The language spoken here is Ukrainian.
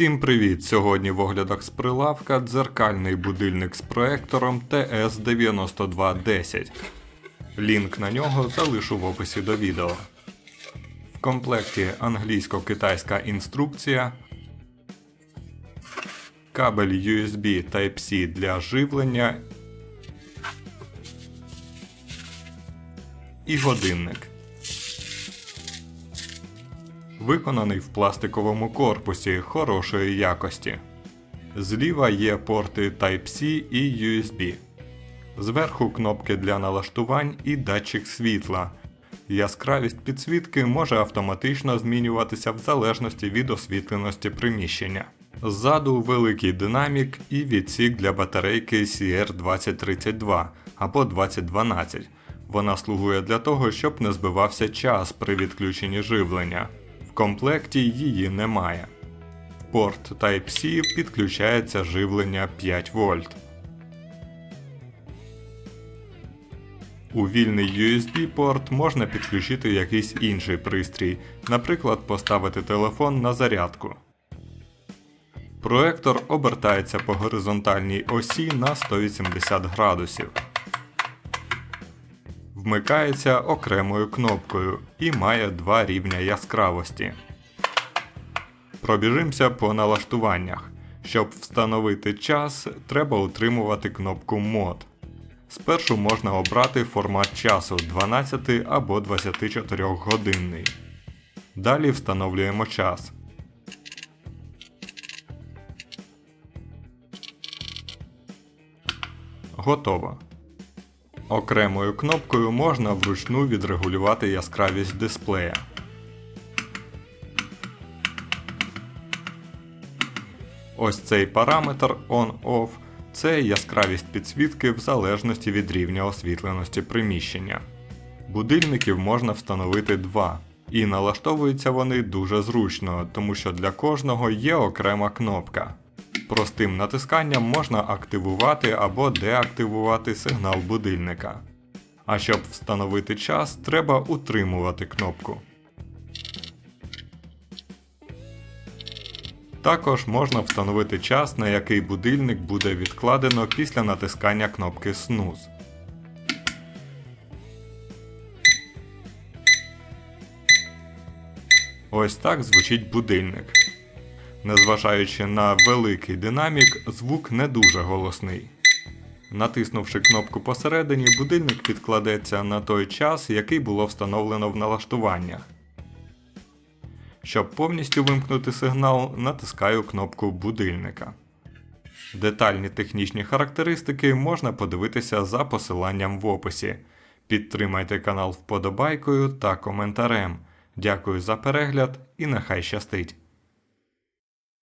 Всім привіт! Сьогодні в оглядах з прилавка дзеркальний будильник з проектором TS9210. Лінк на нього залишу в описі до відео. В комплекті англійсько-китайська інструкція, кабель USB Type-C для живлення і годинник. Виконаний в пластиковому корпусі хорошої якості. Зліва є порти Type-C і USB. Зверху кнопки для налаштувань і датчик світла. Яскравість підсвітки може автоматично змінюватися в залежності від освітленості приміщення. Ззаду великий динамік і відсік для батарейки CR2032 або 2012. Вона слугує для того, щоб не збивався час при відключенні живлення. В комплекті її немає. В порт Type-C підключається живлення 5 вольт. У вільний USB-порт можна підключити якийсь інший пристрій, наприклад, поставити телефон на зарядку. Проектор обертається по горизонтальній осі на 180 градусів. Вмикається окремою кнопкою і має два рівня яскравості. Пробіжимося по налаштуваннях. Щоб встановити час, треба утримувати кнопку мод. Спершу можна обрати формат часу 12 або 24 годинний. Далі встановлюємо час. Готово. Окремою кнопкою можна вручну відрегулювати яскравість дисплея. Ось цей параметр On-Off це яскравість підсвітки в залежності від рівня освітленості приміщення. Будильників можна встановити два, і налаштовуються вони дуже зручно, тому що для кожного є окрема кнопка. Простим натисканням можна активувати або деактивувати сигнал будильника. А щоб встановити час, треба утримувати кнопку. Також можна встановити час, на який будильник буде відкладено після натискання кнопки Snooze. Ось так звучить будильник. Незважаючи на великий динамік, звук не дуже голосний. Натиснувши кнопку посередині, будильник відкладеться на той час, який було встановлено в налаштуваннях. Щоб повністю вимкнути сигнал, натискаю кнопку будильника. Детальні технічні характеристики можна подивитися за посиланням в описі. Підтримайте канал вподобайкою та коментарем. Дякую за перегляд і нехай щастить!